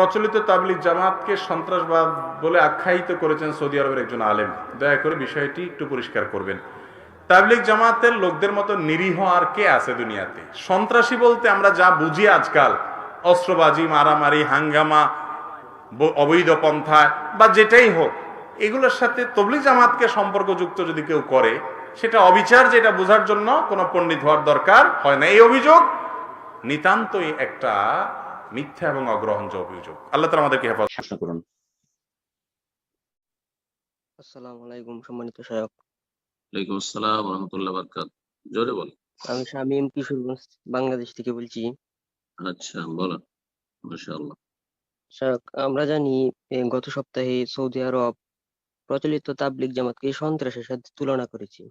প্রচলিত তাবলিক জামাতকে সন্ত্রাসবাদ বলে আখ্যায়িত করেছেন সৌদি আরবের একজন আলেম। দয়া করে বিষয়টি একটু পরিষ্কার করবেন। তাবলিক জামাতের লোকদের মতো নিরীহ আর কে আছে দুনিয়াতে? সন্ত্রাসী বলতে আমরা যা বুঝি আজকাল, অস্ত্রবাজি, মারামারি, হাঙ্গামা অবৈধ পন্থা বা যেটাই হোক, এগুলোর সাথে তবলিক জামাতকে সম্পর্কযুক্ত যদি কেউ করে, সেটা অবিচার যেটা বোঝার জন্য কোনো পণ্ডিত হওয়ার দরকার হয় না। এই অভিযোগ নিতান্তই একটা মিথ্যা এবং অগ্রহণযোগ্য অভিযোগ। আল্লাহ তালা আমাদেরকে হেফাজত করুন। আসসালামু আলাইকুম সম্মানিত সহায়ক ওয়ালাইকুম আসসালাম রহমতুল্লাহ বরকাত জোরে বল আমি শামীম কিশোরগঞ্জ বাংলাদেশ থেকে বলছি। আচ্ছা বলো মাশাআল্লাহ। সহায়ক আমরা জানি গত সপ্তাহে সৌদি আরব প্রচলিত তাবলিগ জামাতকে সন্ত্রাসের সাথে তুলনা করেছে।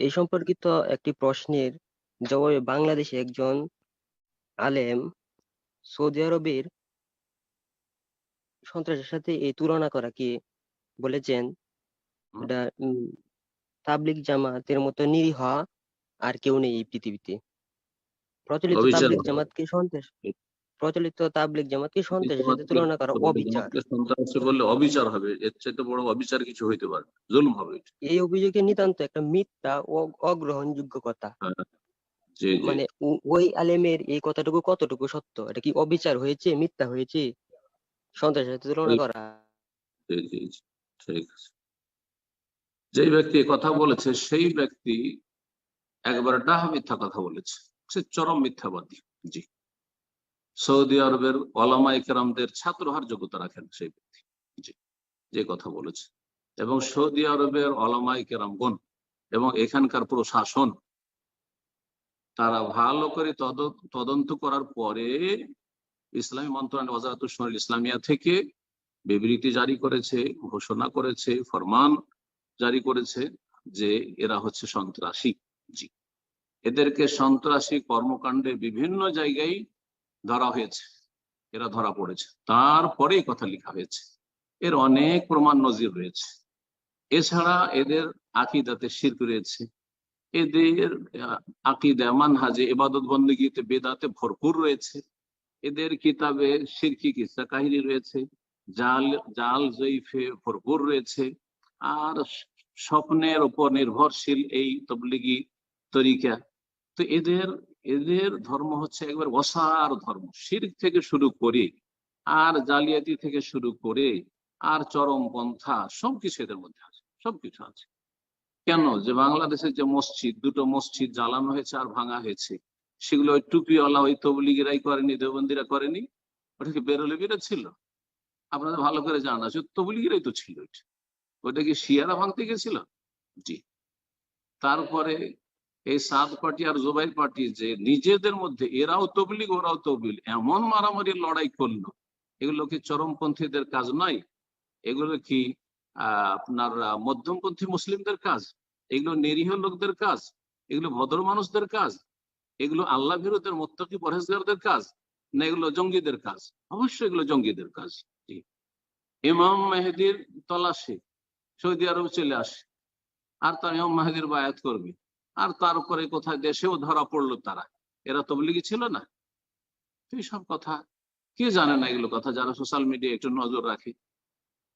এই সম্পর্কিত একটি প্রশ্নের জবাবে বাংলাদেশে একজন আলেম সৌদি আরবের সন্ত্রাসের সাথে এই তুলনা করাকে বলেছেন? হুম। এটা উম, তাবলিগ জামাতের মতো নিরীহ আর কেউ নেই এই পৃথিবীতে। প্রচলিত হবে। জামাতকে সন্ত্রাস প্রচলিত তাবলিগ জামাতকে সন্ত্রাসের সাথে তুলনা করা অবিচার। সন্ত্রাসী বললে অবিচার হবে। এর চাইতে বড় অবিচার কিছু হইতে পারে। জুলুম হবে। এই অভিযোগে নিতান্ত একটা মিথ্যা ও অগ্রহণযোগ্য কথা। জি মানে ওই আলেমের এই কথাটুকু কতটুকু সত্য? এটা কি অবিচার হয়েছে মিথ্যা হয়েছে? সন্ত্রাসের সাথে তুলনা করা। ঠিক আছে। যেই ব্যক্তি কথা বলেছে সেই ব্যক্তি একবার ডাহা মিথ্যা কথা বলেছে। সে চরম মিথ্যাবাদী জি। সৌদি আরবের ওলামা ইকরামদের ছাত্র হওয়ার যোগ্যতা রাখেন সেই ব্যক্তি জি যে কথা বলেছে। এবং সৌদি আরবের ওলামা ইকরামগণ এবং এখানকার প্রশাসন তারা ভালো করে তদন্ত করার পরে ইসলামী মন্ত্রণালয় ওয়াজারাতুল ইসলামিয়া থেকে বিবৃতি জারি করেছে, ঘোষণা করেছে, ফরমান জারি করেছে যে এরা হচ্ছে সন্ত্রাসী। জি। এদেরকে সন্ত্রাসী কর্মকাণ্ডে বিভিন্ন জায়গায় ধরা হয়েছে। এরা ধরা পড়েছে। তারপরে এই কথা লেখা হয়েছে। এর অনেক প্রমাণ নজির রয়েছে। এছাড়া এদের আকিদাতে শির্ক রয়েছে। এদের আকিদা, মানহাজে ইবাদত বন্দীতে বেদাতে ভরপুর রয়েছে। এদের কিতাবে শিরকি কিসা কাহিনী রয়েছে, জাল জাল জয়ীফে ভরপুর রয়েছে। আর স্বপ্নের উপর নির্ভরশীল এই তবলিগি তরিকা। তো এদের এদের ধর্ম হচ্ছে একবার অসার ধর্ম, শির্ক থেকে শুরু করে, আর জালিয়াতি থেকে শুরু করে, আর চরম পন্থা, সবকিছু এদের মধ্যে আছে, সবকিছু আছে। কেন যে বাংলাদেশের যে মসজিদ, দুটো মসজিদ জ্বালানো হয়েছে আর ভাঙা হয়েছে? সেগুলো ওই টুপিওয়ালা ওই তবলিগিরাই করেনি দেবন্দিরা করেনি? ওটা কি বেরোলেবিরা ছিল? আপনাদের ভালো করে জানা আছে তবলিগিরাই তো ছিল ওইটা। কি শিয়ারা ভাঙতে গেছিল? জি। তারপরে এই সাত পার্টি আর জোবাইর পার্টি যে নিজেদের মধ্যে, এরাও তবলিগ, ওরাও তবলিগ, এমন মারামারি লড়াই করল। এগুলো কি চরমপন্থীদের কাজ নয়? এগুলো কি আপনার মধ্যমপন্থী মুসলিমদের কাজ, এগুলো নিরীহ লোকদের কাজ, এগুলো ভদ্র মানুষদের কাজ, এগুলো আল্লাহ বিরোধের মোত্তাকি পরহেজগারদের কাজ, না এগুলো জঙ্গিদের কাজ? অবশ্যই এগুলো জঙ্গিদের কাজ ইমাম মেহেদির তলাশে, সৌদি আরব চলে আসে। আর তার ইমাম মেহেদির বায়াত করবে। আর তারপরে কোথায় দেশেও ধরা পড়ল তারা। এরা তবলিগি ছিল না? তো এইসব কথা, কে জানে না এগুলো কথা যারা সোশ্যাল মিডিয়া একটু নজর রাখে।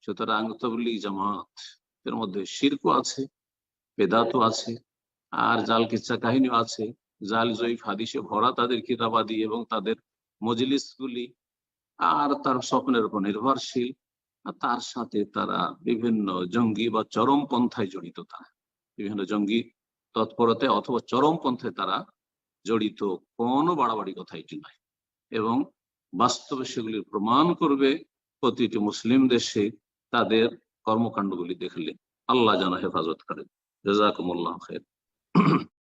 সুতরাং তবলিগ জামাত, এর মধ্যে শিরকও আছে, বেদাতও আছে, আর জাল কিচ্ছা কাহিনীও আছে। জাল, জয়ীফ, হাদিসে ভরা তাদের কিতাবাদি এবং তাদের মজলিসগুলি, আর তার স্বপ্নের উপর নির্ভরশীল। তার সাথে তারা বিভিন্ন জঙ্গি বা চরম পন্থায় জড়িত তারা। বিভিন্ন জঙ্গি তৎপরতায় অথবা চরম পন্থায় তারা জড়িত কোনো বাড়াবাড়ি কথা এটি নয়। এবং বাস্তবে সেগুলির প্রমাণ করবে প্রতিটি মুসলিম দেশে তাদের কর্মকাণ্ডগুলি দেখলে আল্লাহ যেন হেফাজত করেন জাজাকুমুল্লাহ খের